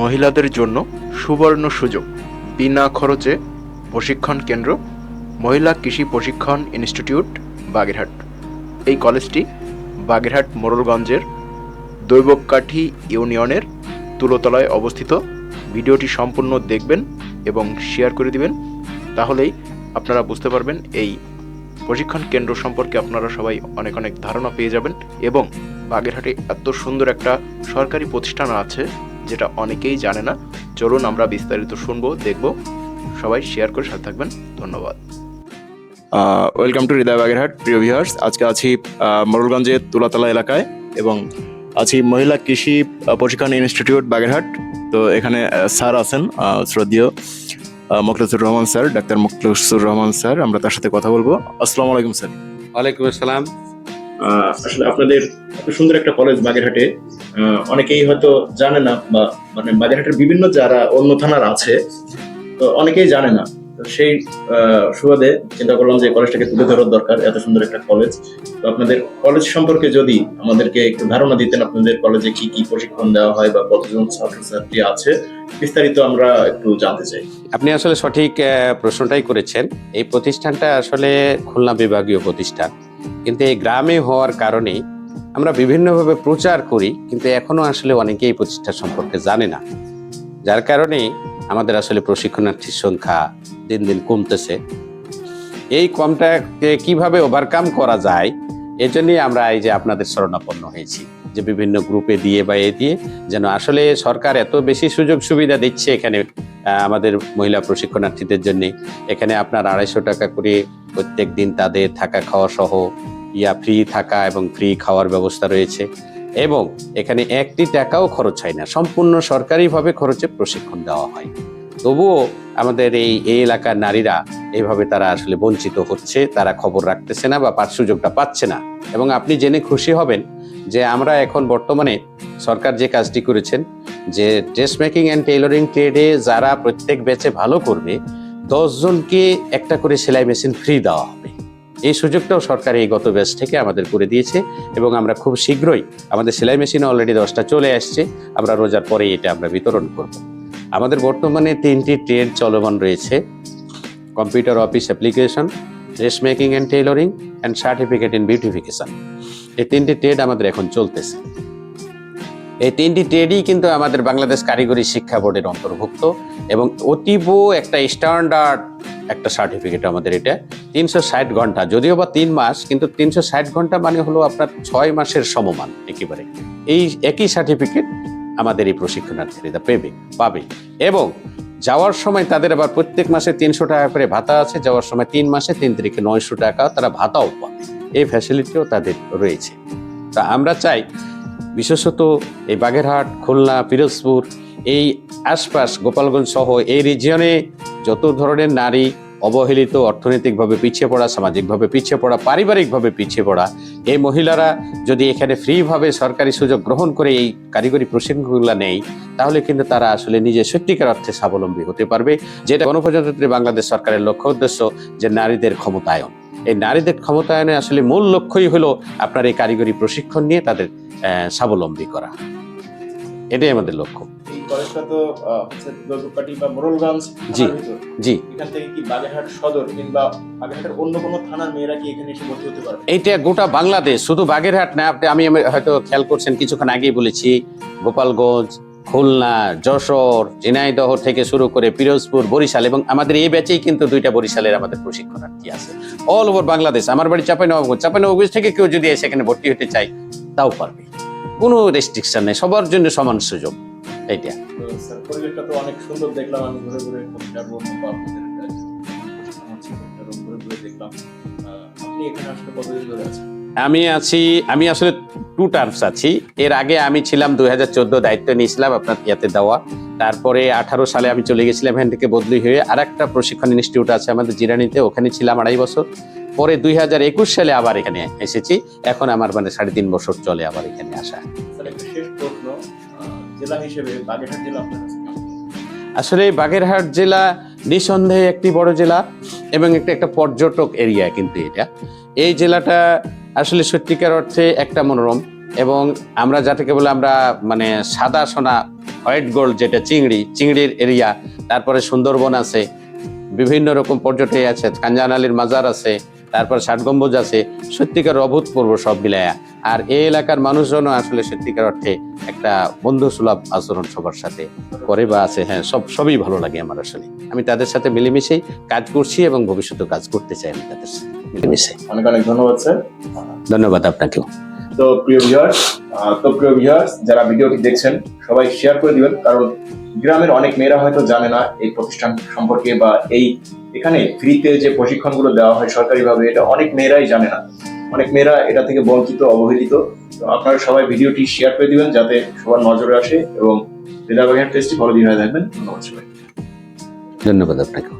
মহিলাদের জন্য সুবর্ণ সুযোগ। বিনা খরচে প্রশিক্ষণ কেন্দ্র, মহিলা কৃষি প্রশিক্ষণ ইনস্টিটিউট, বাগেরহাট। এই কলেজটি বাগেরহাট মোরলগঞ্জের দৈবকাঠি ইউনিয়নের তুলোতলায় অবস্থিত। ভিডিওটি সম্পূর্ণ দেখবেন এবং শেয়ার করে দিবেন, তাহলেই আপনারা বুঝতে পারবেন এই প্রশিক্ষণ কেন্দ্র সম্পর্কে আপনারা সবাই অনেক অনেক ধারণা পেয়ে যাবেন এবং বাগেরহাটে এত সুন্দর একটা সরকারি প্রতিষ্ঠান আছে। যেটা অনেকেই জানে না চলুন আমরা বিস্তারিত শুনব দেখব। সবাই শেয়ার করে সাথে থাকবেন। ধন্যবাদ। ওয়েলকাম টু হৃদয় বাগেরহাট প্রিয় ভিউয়ার্স আজকে আছি আহ, মোড়লগঞ্জের তুলাতলা এলাকায় এবং আছি মহিলা কৃষি প্রশিক্ষণ ইনস্টিটিউট বাগেরহাট। তো এখানে স্যার আছেন শ্রদ্ধীয় Mokhlesur Rahman sir doctor Mokhlesur Rahman sir. আমরা তার সাথে কথা বলব। আসসালামু আলাইকুম স্যার। ওয়ালাইকুম আসসালাম। আসলে আপনাদের সুন্দর একটা কলেজ বাগেরহাটে অনেকেই হয়তো জানে না বা মানে বাগেরহাটের বিভিন্ন যারা অন্য থানার আছে, তো অনেকেই জানে না। তো সেই সুবাদে চিন্তা করলাম যে কলেজটাকে তুলে ধরার দরকার, এত সুন্দর একটা কলেজ তো আপনাদের কলেজ সম্পর্কে যদি আমাদেরকে একটু ধারণা দিতেন, আপনাদের কলেজে কি কি প্রশিক্ষণ দেওয়া হয় বা কতজন ছাত্রছাত্রী আছে, বিস্তারিত আমরা একটু জানতে চাই। আপনি আসলে সঠিক প্রশ্নটাই করেছেন। এই প্রতিষ্ঠানটা আসলে খুলনা বিভাগীয় প্রতিষ্ঠান। কিন্তু এই গ্রামে হওয়ার কারণে আমরা বিভিন্নভাবে প্রচার করি, কিন্তু এখনও আসলে অনেকেই এই সম্পর্কে জানে না। যার কারণে আমাদের আসলে প্রশিক্ষণার্থীর সংখ্যা দিন দিন কমতেছে। এই কমটাকে কীভাবে ওভারকাম করা যায় এজন্যই আমরা এই যে আপনাদের শরণাপন্ন হয়েছি, যে বিভিন্ন গ্রুপে দিয়ে বা এ দিয়ে যেন আসলে সরকার এত বেশি সুযোগ সুবিধা দিচ্ছে এখানে আমাদের মহিলা প্রশিক্ষণার্থীদের জন্য। এখানে আপনার আড়াইশো টাকা করে প্রত্যেক দিন তাদের থাকা খাওয়া সহ ইয়া ফ্রি থাকা এবং ফ্রি খাওয়ার ব্যবস্থা রয়েছে। এবং এখানে একটি টাকাও খরচ হয় না। সম্পূর্ণ সরকারিভাবে খরচে প্রশিক্ষণ দেওয়া হয়। তবুও আমাদের এই এই এলাকার নারীরা এইভাবে তারা আসলে বঞ্চিত হচ্ছে, তারা খবর রাখতেছে না বা সুযোগটা পাচ্ছে না। এবং আপনি জেনে খুশি হবেন যে আমরা এখন বর্তমানে সরকার যে কাজটি করেছেন, যে ড্রেস মেকিং অ্যান্ড টেইলরিং ট্রেডে যারা প্রত্যেক ব্যাচে ভালো করবে দশজনকে একটা করে সেলাই মেশিন ফ্রি দেওয়া হবে। এই সুযোগটাও সরকার এই গত ব্যাচ থেকে আমাদের করে দিয়েছে এবং আমরা খুব শীঘ্রই আমাদের সেলাই মেশিনে অলরেডি দশটা চলে আসছে। আমরা রোজার পরে এটা আমরা বিতরণ করব। আমাদের বর্তমানে তিনটি ট্রেড চলমান রয়েছে। Computer office application dress making and tailoring and certificate in beautification এই তিনটি ট্রেড আমাদের এখন চলতেছে। এই তিনটি ট্রেডই কিন্তু আমাদের বাংলাদেশ কারিগরি শিক্ষা বোর্ডের অন্তর্ভুক্ত এবং অতীব একটা স্ট্যান্ডার্ড একটা সার্টিফিকেট আমাদের এটা তিনশো ষাট ঘণ্টা, যদিও বা তিন মাস, কিন্তু তিনশো ষাট ঘণ্টা মানে হলো আপনার ছয় মাসের সমমান একেবারে। এই একই সার্টিফিকেট আমাদের এই প্রশিক্ষণার্থীরা পেবে, পাবে। এবং যাওয়ার সময় তাদের আবার প্রত্যেক মাসে তিনশো টাকা করে ভাতা আছে, যাওয়ার সময় তিন মাসে তিন তারিখে নয়শো টাকা তারা ভাতাও পাবে। এই ফ্যাসিলিটিও তাদের রয়েছে। তা আমরা চাই বিশেষত এই বাগেরহাট, খুলনা, পিরোজপুর, এই আশপাশ, গোপালগঞ্জ সহ এই রিজিয়নে যত ধরনের নারী অবহেলিত, অর্থনৈতিকভাবে পিছিয়ে পড়া, সামাজিকভাবে পিছিয়ে পড়া, পারিবারিকভাবে পিছিয়ে পড়া, এই মহিলারা যদি এখানে ফ্রিভাবে সরকারি সুযোগ গ্রহণ করে এই কারিগরি প্রশিক্ষণগুলো নেই, তাহলে কিন্তু তারা আসলে নিজে সত্যিকার অর্থে স্বাবলম্বী হতে পারবে। যেটা গণপ্রজাতন্ত্রী বাংলাদেশ সরকারের লক্ষ্য উদ্দেশ্য যে নারীদের ক্ষমতায়ন। এই নারীদের ক্ষমতায়নে আসলে মূল লক্ষ্যই হলো আপনার এই কারিগরি প্রশিক্ষণ নিয়ে তাদের স্বাবলম্বী করা। এটাই আমাদের লক্ষ্য। এই কলেজটা তো হচ্ছে দৈবকাঠি বা মোড়লগঞ্জ জি। জি। এখান থেকে কি বাগেরহাট সদর কিংবা বাগেরহাটের অন্য কোনো থানার মেয়েরা কি এখানে এসে ভর্তি হতে পারবে এইটা গোটা বাংলাদেশ শুধু বাগেরহাট না আপনি আমি হয়তো খেয়াল করছেন কিছুক্ষণ আগেই বলেছি গোপালগঞ্জ খুলনা যশোর ঝিনাইদহ থেকে শুরু করে পিরোজপুর বরিশাল এবং আমাদের এই ব্যাচেই কিন্তু দুইটা বরিশালের আমাদের প্রশিক্ষণার্থী আছে। অল ওভার বাংলাদেশ আমার বাড়ি চাপাইনবাবগঞ্জ। চাপাইনবাবগঞ্জ থেকে কেউ যদি এসে এখানে ভর্তি হতে চায় তাও পারবে। কোনো রেস্ট্রিকশন নেই সবার জন্য সমান সুযোগ। এইটা। পরিবেশটা তো অনেক সুন্দর দেখলাম আমি ঘুরে ঘুরে দেখলাম আপনি এখানে আসলে কতদিন ধরে আছেন আমি আছি, আমি আসলে টু টার্মস আছি। এর আগে আমি ছিলাম দুই হাজার চোদ্দ দায়িত্ব নিয়েছিলাম আপনার ইয়াতে দেওয়া। তারপরে আঠারো সালে আমি চলে গেছিলাম এখান থেকে বদলি হয়ে আর একটা প্রশিক্ষণ ইনস্টিটিউট আছে আমাদের জিরানিতে, ওখানে ছিলাম আড়াই বছর। পরে দুই হাজার একুশ সালে আবার এখানে এসেছি। এখন আমার মানে সাড়ে তিন বছর চলে আবার এখানে আসা। শেষ প্রশ্ন। জেলা হিসেবে বাগেরহাট জেলা আসলে বাগেরহাট জেলা নিঃসন্দেহে একটি বড় জেলা এবং একটা একটা পর্যটক এরিয়া কিন্তু এটা। এই জেলাটা আসলে সত্যিকার অর্থে একটা মনোরম এবং আমরা যাতে বলে আমরা মানে সাদা সোনা, হোয়াইট গোল্ড যেটা চিংড়ি, চিংড়ির এরিয়া, তারপরে সুন্দরবন আছে, বিভিন্ন রকম পর্যটন আছে কাঞ্জান আলীর মাজার আছে তারপর ষাট গম্বুজ আছে সত্যিকার অভূতপূর্ব সব মিলায়া। আর এই এলাকার মানুষজনও আসলে সত্যিকার অর্থে একটা বন্ধু সুলভ আচরণ সবার সাথে। করে বা আছে হ্যাঁ সব সবই ভালো লাগে আমার আসলে। আমি তাদের সাথে মিলেমিশেই কাজ করছি এবং ভবিষ্যতে কাজ করতে চাই আমি তাদের সাথে মিলেমিশে অনেক অনেক ধন্যবাদ স্যার। ধন্যবাদ আপনাকেও। তো প্রিয় ভিউয়ার্স তো প্রিয় ভিউয়ার্স যারা ভিডিওটি দেখছেন সবাই শেয়ার করে দিবেন কারণ গ্রামের অনেক মেয়েরা হয়তো জানে না এই প্রতিষ্ঠান সম্পর্কে বা এই এখানে ফ্রিতে যে প্রশিক্ষণগুলো দেওয়া হয় সরকারিভাবে, এটা অনেক মেয়েরাই জানে না। অনেক মেয়েরা এটা থেকে বঞ্চিত, অবহেলিত। তো আপনারা সবাই ভিডিওটি শেয়ার করে দিবেন যাতে সবার নজরে আসে এবং হৃদয় টেস্টটি দিন হয়ে থাকবেন। ধন্যবাদ সবাই ধন্যবাদ আপনাকেও